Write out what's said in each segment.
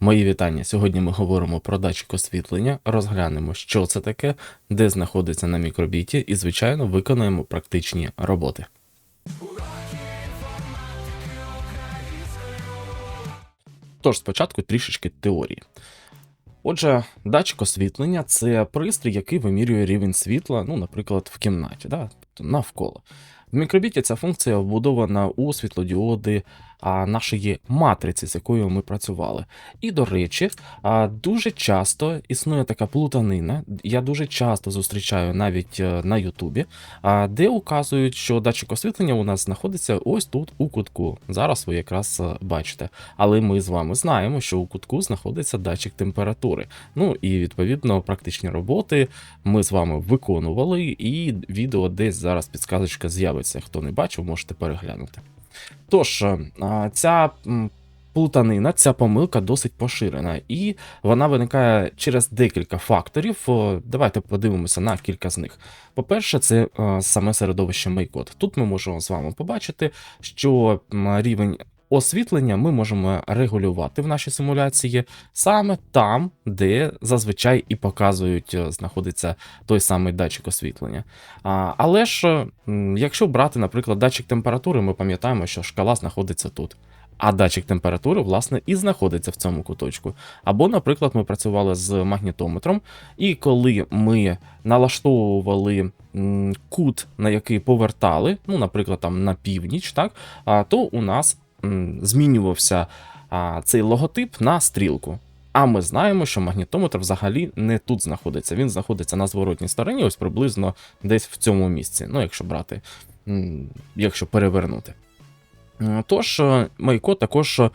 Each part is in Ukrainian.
Мої вітання. Сьогодні ми говоримо про датчик освітлення, розглянемо, що це таке, де знаходиться на мікробіті, і, звичайно, виконаємо практичні роботи. Тож спочатку трішечки теорії. Отже, датчик освітлення це пристрій, який вимірює рівень світла, ну, наприклад, в кімнаті, да? тобто навколо. В мікробіті ця функція вбудована у світлодіоди нашої матриці, з якою ми працювали. І, до речі, дуже часто існує така плутанина. Я дуже часто зустрічаю навіть е, на Ютубі, де указують, що датчик освітлення у нас знаходиться ось тут у кутку. Зараз ви якраз е, бачите. Але ми з вами знаємо, що у кутку знаходиться датчик температури. Ну і відповідно практичні роботи ми з вами виконували, і відео десь зараз підсказочка з'явиться. Хто не бачив, можете переглянути. Тож, е, ця плутанина, ця помилка досить поширена, і вона виникає через декілька факторів. Давайте подивимося на кілька з них. По-перше, це е, саме середовище Майкод. Тут ми можемо з вами побачити, що рівень. Освітлення ми можемо регулювати в нашій симуляції саме там, де зазвичай і показують, е, знаходиться той самий датчик освітлення. Але ж, якщо брати, наприклад, датчик температури, ми пам'ятаємо, що шкала знаходиться тут. А датчик температури, власне, і знаходиться в цьому куточку. Або, наприклад, ми працювали з магнітометром, і коли ми налаштовували кут, на який повертали, ну, наприклад, там на північ, так, то у нас змінювався цей логотип на стрілку. А ми знаємо, що магнітометр взагалі не тут знаходиться. Він знаходиться на зворотній стороні, ось приблизно десь в цьому місці. Ну, якщо брати, якщо перевернути. Тож, е, Майко також е,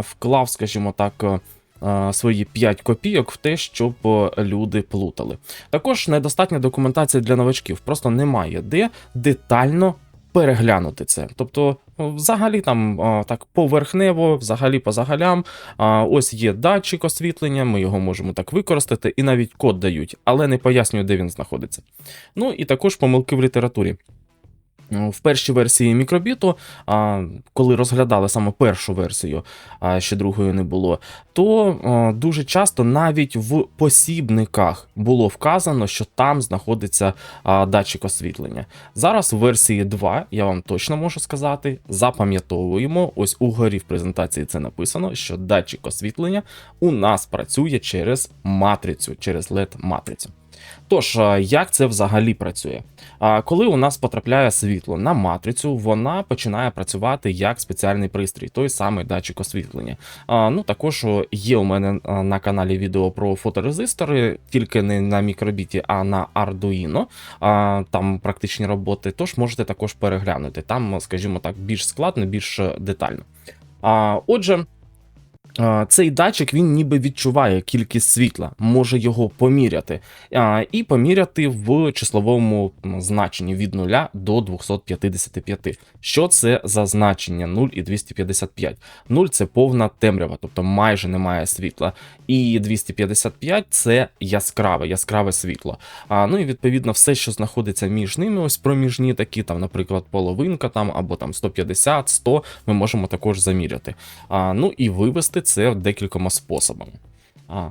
вклав, скажімо так, е, е, свої 5 копійок в те, щоб е, люди плутали. Також недостатня документація для новачків, просто немає де детально переглянути це. Тобто, взагалі там так поверхнево, взагалі по загалям. Ось є датчик освітлення, ми його можемо так використати, і навіть код дають, але не пояснюю, де він знаходиться. Ну і також помилки в літературі. М, В першій версії мікробіту, коли розглядали саме першу версію, ще другої не було, то дуже часто навіть в посібниках було вказано, що там знаходиться датчик освітлення. Зараз в версії 2, я вам точно можу сказати, запам'ятовуємо. Ось угорі в презентації це написано, що датчик освітлення у нас працює через матрицю, через LED-матрицю. Тож, як це взагалі працює? Коли у нас потрапляє світло на матрицю, вона починає працювати як спеціальний пристрій, той самий датчик освітлення. Ну також є у мене на каналі відео про фоторезистори, тільки не на мікробіті, а на Arduino. Там практичні роботи. Тож можете також переглянути. Там, скажімо так, більш складно, більш е, детально. Отже. Цей датчик він ніби відчуває кількість світла, може його поміряти, і поміряти в числовому значенні від 0 до 255. Що це за значення 0 і 255? 0 це повна темрява, тобто майже немає світла. І 255 це яскраве, яскраве світло. А, ну і відповідно все, що знаходиться між ними, ось проміжні такі, там, наприклад, половинка там або там 150, 100, ми можемо також заміряти. А, ну і вивести це декількома способами. А,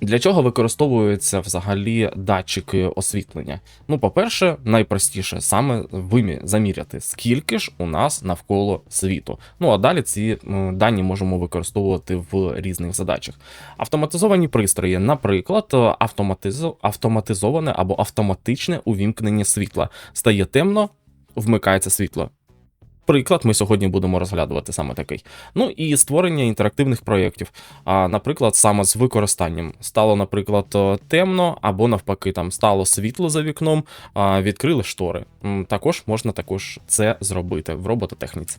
для чого використовуються взагалі датчики освітлення? Ну, по-перше, найпростіше саме вимі заміряти, скільки ж у нас навколо світу. Ну а далі ці дані можемо використовувати в різних задачах. Автоматизовані пристрої, наприклад, автоматизо- автоматизоване або автоматичне увімкнення світла. Стає темно, вмикається світло. Приклад, ми сьогодні будемо розглядувати саме такий. Ну і створення інтерактивних проєктів. А, наприклад, саме з використанням стало, наприклад, е, темно, або навпаки, там стало світло за вікном, а, відкрили штори. Також можна також це зробити в робототехніці.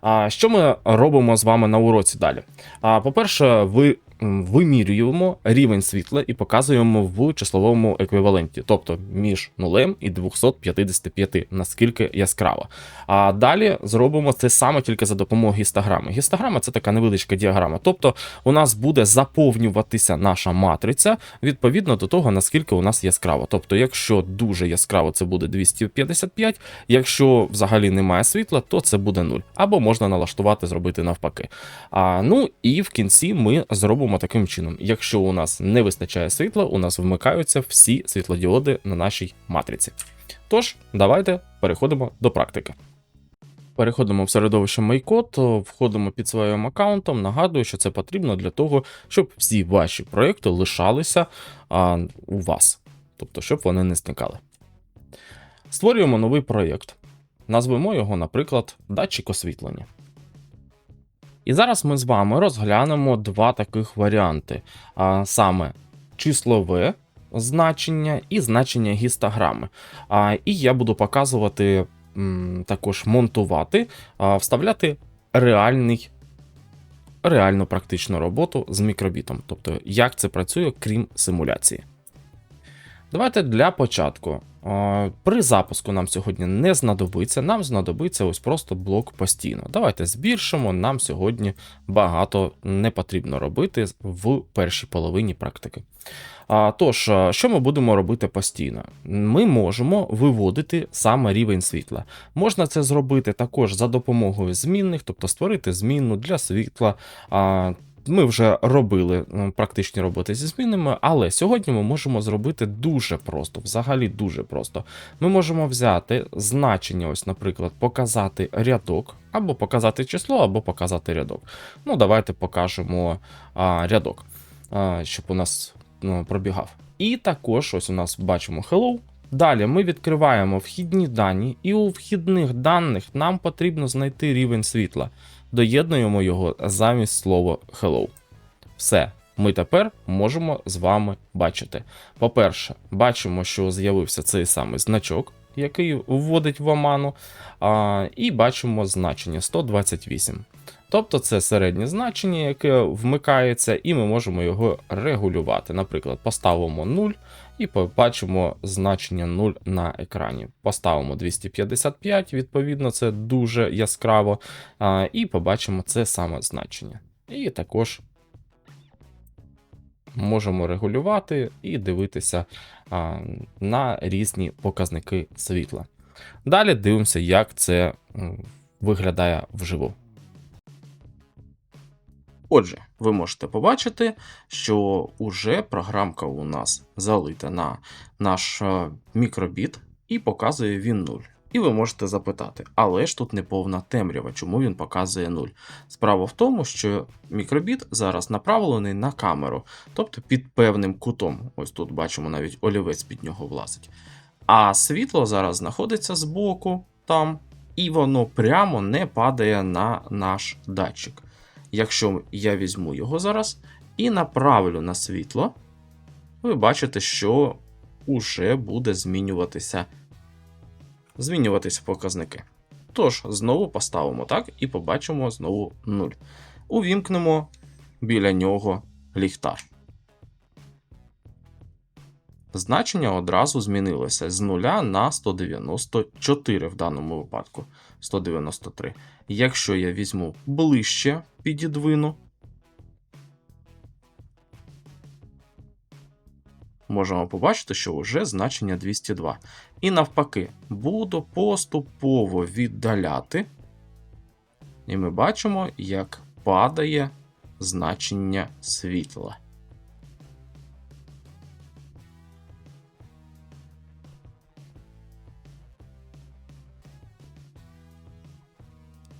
А що ми робимо з вами на уроці далі? А, по-перше, ви вимірюємо рівень світла і показуємо в числовому еквіваленті, тобто між 0 і 255, наскільки яскраво. А далі зробимо це саме тільки за допомогою гістограми. Гістограма це така невеличка діаграма. Тобто у нас буде заповнюватися наша матриця відповідно до того, наскільки у нас яскраво. Тобто, якщо дуже яскраво, це буде 255, якщо взагалі немає світла, то це буде 0. Або можна налаштувати, зробити навпаки. А, ну і в кінці ми зробимо таким чином: якщо у нас не вистачає світла, у нас вмикаються всі світлодіоди на нашій матриці. Тож, давайте переходимо до практики. Переходимо в середовище MyCode, входимо під своїм аккаунтом. Нагадую, що це потрібно для того, щоб всі ваші проекти лишалися а, у вас, тобто, щоб вони не зникали. Створюємо новий проєкт. Назвемо його, наприклад, датчик освітлення. І зараз ми з вами розглянемо два таких варіанти: а саме числове значення і значення гістограми. А, І я буду показувати також монтувати, а, вставляти реальний. Реальну практичну роботу з мікробітом, тобто як це працює, крім симуляції. Давайте для початку. При запуску нам сьогодні не знадобиться, нам знадобиться ось просто блок постійно. Давайте збільшимо, нам сьогодні багато не потрібно робити в першій половині практики. А, Тож, що ми будемо робити постійно? Ми можемо виводити саме рівень світла. Можна це зробити також за допомогою змінних, тобто створити змінну для світла. а, Ми вже робили практичні роботи зі змінами, але сьогодні ми можемо зробити дуже просто, взагалі дуже просто. Ми можемо взяти значення, ось, наприклад, показати рядок, або показати число, або показати рядок. Ну, давайте покажемо а, рядок, а, щоб у нас ну, пробігав. І також ось у нас бачимо hello. Далі ми відкриваємо вхідні дані, і у вхідних даних нам потрібно знайти рівень світла. Доєднуємо його замість слова hello. Все, ми тепер можемо з вами бачити. По-перше, бачимо, що з'явився цей самий значок, який вводить в оману, а, і бачимо значення 128. Тобто це середнє значення, яке вмикається, і ми можемо його регулювати. Наприклад, поставимо 0 і побачимо значення 0 на екрані. Поставимо 255, відповідно, це дуже яскраво, і побачимо це саме значення. І також можемо регулювати і дивитися на різні показники світла. Далі дивимося, як це виглядає вживу. Отже, ви можете побачити, що уже програмка у нас залита на наш е, мікробіт і показує він 0. І ви можете запитати, але ж тут не повна темрява, чому він показує 0. Справа в тому, що мікробіт зараз направлений на камеру, тобто під певним кутом. Ось тут бачимо навіть олівець під нього влазить. А світло зараз знаходиться збоку там, і воно прямо не падає на наш датчик. Якщо я візьму його зараз і направлю на світло, ви бачите, що уже буде змінюватися, змінюватися показники. Тож, знову поставимо так і побачимо знову 0. Увімкнемо біля нього ліхтар. Значення одразу змінилося з 0 на 194 в даному випадку. 193. Якщо я візьму ближче, підідвину, можемо побачити, що вже значення 202. І навпаки, буду поступово віддаляти, і ми бачимо, як падає значення світла.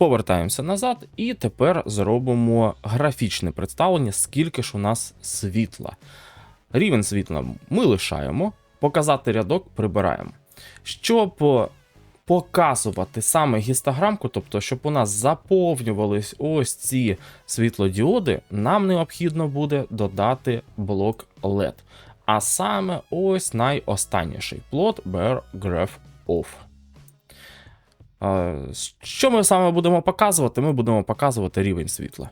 Повертаємося назад, і тепер зробимо графічне представлення, скільки ж у нас світла. Рівень світла ми лишаємо, показати рядок прибираємо. Щоб показувати саме гістограмку, тобто, щоб у нас заповнювались ось ці світлодіоди, нам необхідно буде додати блок LED. А саме ось найостанніший плот Bear Graph Off. Що ми саме будемо показувати? Ми будемо показувати рівень світла.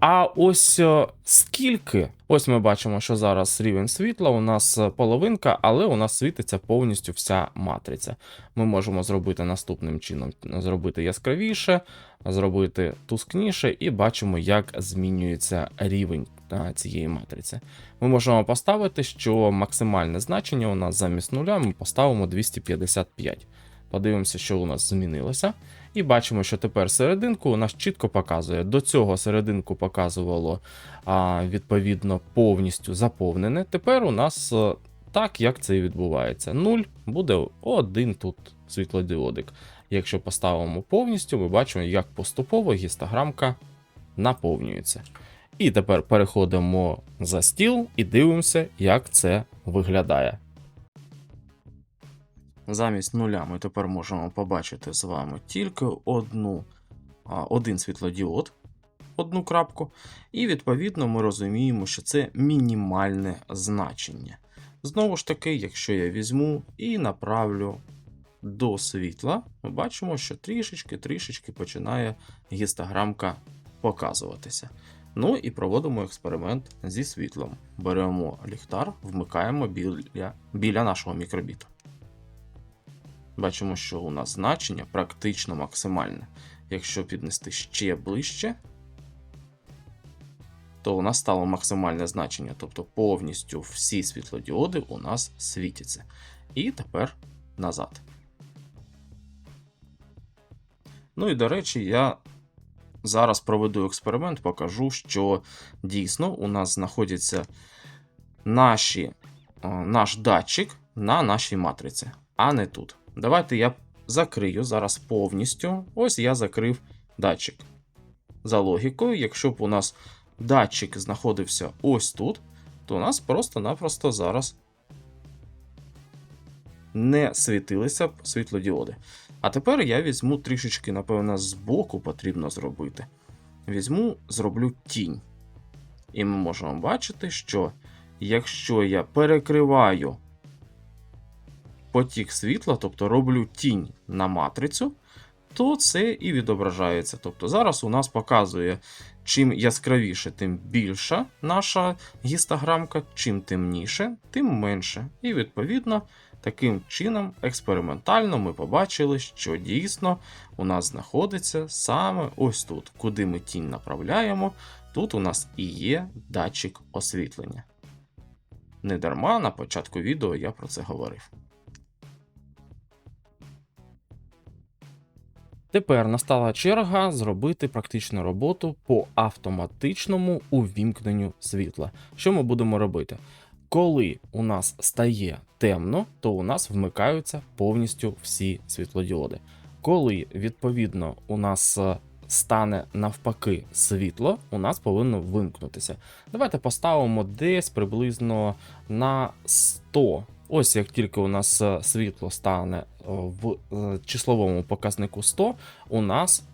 А, ось е, скільки, ось ми бачимо, що зараз рівень світла, у нас е, половинка, але у нас світиться повністю вся матриця. Ми можемо зробити наступним чином: зробити яскравіше, зробити тускніше, і бачимо, як змінюється рівень цієї матриці. Ми можемо поставити, що максимальне значення у нас замість нуля ми поставимо 255. Подивимося, що у нас змінилося. І бачимо, що тепер серединку у нас чітко показує. До цього серединку показувало а, відповідно повністю заповнене. Тепер у нас а, так, як це і відбувається. 0 буде один тут світлодіодик. Якщо поставимо повністю, ми бачимо, як поступово гістограмка наповнюється. І тепер переходимо за стіл і дивимося, як це виглядає. Замість нуля ми тепер можемо побачити з вами тільки одну, один світлодіод, одну крапку. І відповідно ми розуміємо, що це мінімальне значення. Знову ж таки, якщо я візьму і направлю до світла, ми бачимо, що трішечки-трішечки починає гістограмка показуватися. Ну і проводимо експеримент зі світлом. Беремо ліхтар, вмикаємо біля, біля нашого мікробіту. Бачимо, що у нас значення практично максимальне. Якщо піднести ще ближче, то у нас стало максимальне значення, тобто повністю всі світлодіоди у нас світяться. І тепер назад. Ну і до речі, я зараз проведу експеримент, покажу, що дійсно у нас знаходяться наші, наш датчик на нашій матриці, а не тут. Давайте я закрию зараз повністю. Ось я закрив датчик. За логікою, якщо б у нас датчик знаходився ось тут, то у нас просто-напросто зараз не світилися б світлодіоди. А тепер я візьму трішечки, напевно, збоку потрібно зробити. Візьму, зроблю тінь. І ми можемо бачити, що якщо я перекриваю потік світла, тобто роблю тінь на матрицю, то це і відображається. Тобто зараз у нас показує, чим яскравіше, тим більша наша гістограмка, чим темніше, тим менше. І відповідно. Таким чином, експериментально ми побачили, що дійсно у нас знаходиться саме ось тут, куди ми тінь направляємо. Тут у нас і є датчик освітлення. Недарма на початку відео я про це говорив. Тепер настала черга зробити практичну роботу по автоматичному увімкненню світла. Що ми будемо робити? Коли у нас стає темно, то у нас вмикаються повністю всі світлодіоди. Коли, відповідно, у нас е, стане навпаки світло, у нас повинно вимкнутися. Давайте поставимо десь приблизно на 100. Ось як тільки у нас е, світло стане е, в числовому показнику 100, у нас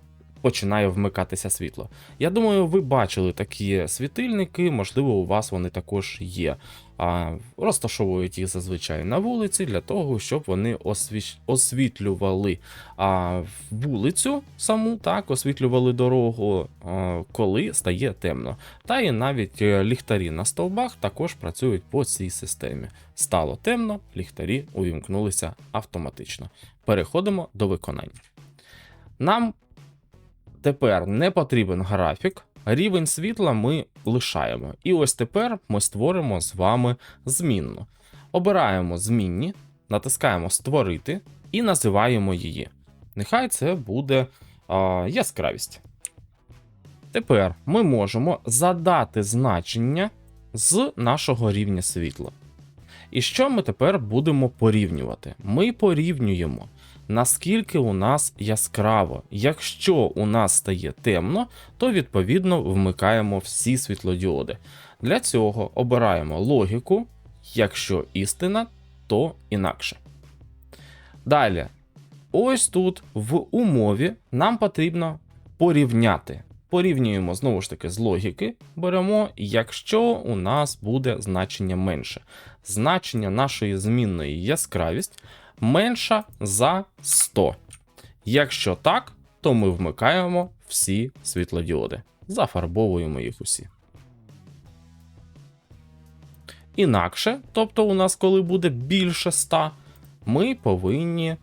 починає вмикатися світло. Я думаю, ви бачили такі світильники, можливо, у вас вони також є. А, Розташовують їх зазвичай на вулиці для того, щоб вони освіч... освітлювали а, вулицю саму, так, освітлювали дорогу, а, коли стає темно. Та і навіть е, ліхтарі на стовбах також працюють по цій системі. Стало темно, ліхтарі увімкнулися автоматично. Переходимо до виконання. Нам Тепер не потрібен графік, рівень світла ми лишаємо. І ось тепер ми створимо з вами змінну. Обираємо змінні, натискаємо Створити і називаємо її. Нехай це буде а, яскравість. Тепер ми можемо задати значення з нашого рівня світла. І що ми тепер будемо порівнювати? Ми порівнюємо наскільки у нас яскраво. Якщо у нас стає темно, то відповідно вмикаємо всі світлодіоди. Для цього обираємо логіку, якщо істина, то інакше. Далі, ось тут в умові нам потрібно порівняти. Порівнюємо знову ж таки з логіки, беремо, якщо у нас буде значення менше. Значення нашої змінної яскравість менша за 100. Якщо так, то ми вмикаємо всі світлодіоди. зафарбовуємо їх усі. Інакше, тобто у нас, коли буде більше 100, ми повинні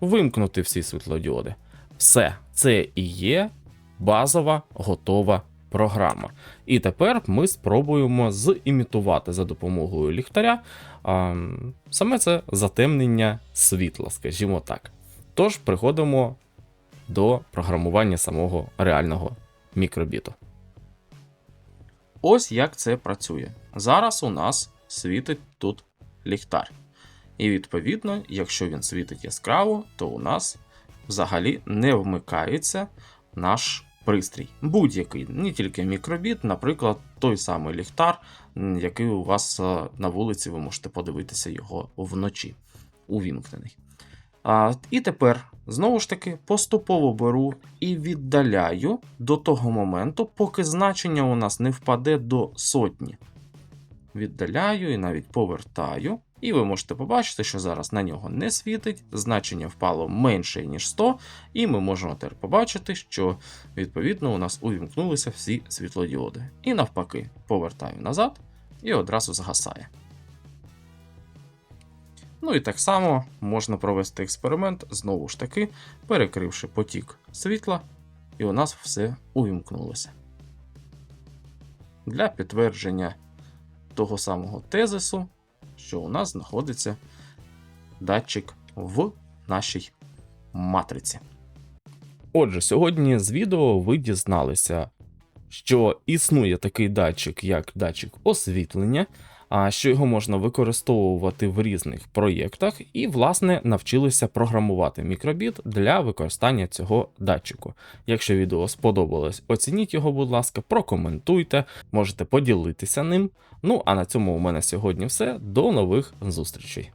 вимкнути всі світлодіоди. Все, це і є базова готова програма. І тепер ми спробуємо зімітувати за допомогою ліхтаря а, саме це затемнення світла, скажімо так. Тож приходимо до програмування самого реального мікробіту. Ось як це працює. Зараз у нас світить тут ліхтар. І відповідно, якщо він світить яскраво, то у нас взагалі не вмикається наш пристрій. Будь-який, не тільки мікробіт, наприклад, той самий ліхтар, який у вас е, на вулиці, ви можете подивитися його вночі, увімкнений. А, і тепер знову ж таки поступово беру і віддаляю до того моменту, поки значення у нас не впаде до сотні. Віддаляю і навіть повертаю. І ви можете побачити, що зараз на нього не світить, значення впало менше, ніж 100, і ми можемо тепер побачити, що відповідно у нас увімкнулися всі світлодіоди. І навпаки, повертаю назад і одразу згасає. Ну і так само можна провести експеримент, знову ж таки, перекривши потік світла, і у нас все увімкнулося. Для підтвердження того самого тезису, що у нас знаходиться датчик в нашій матриці. Отже, сьогодні з відео ви дізналися, що існує такий датчик, як датчик освітлення, що його можна використовувати в різних проєктах, і, власне, навчилися програмувати мікробіт для використання цього датчику. Якщо відео сподобалось, оцініть його, будь ласка, прокоментуйте, можете поділитися ним. Ну а на цьому у мене сьогодні все. До нових зустрічей.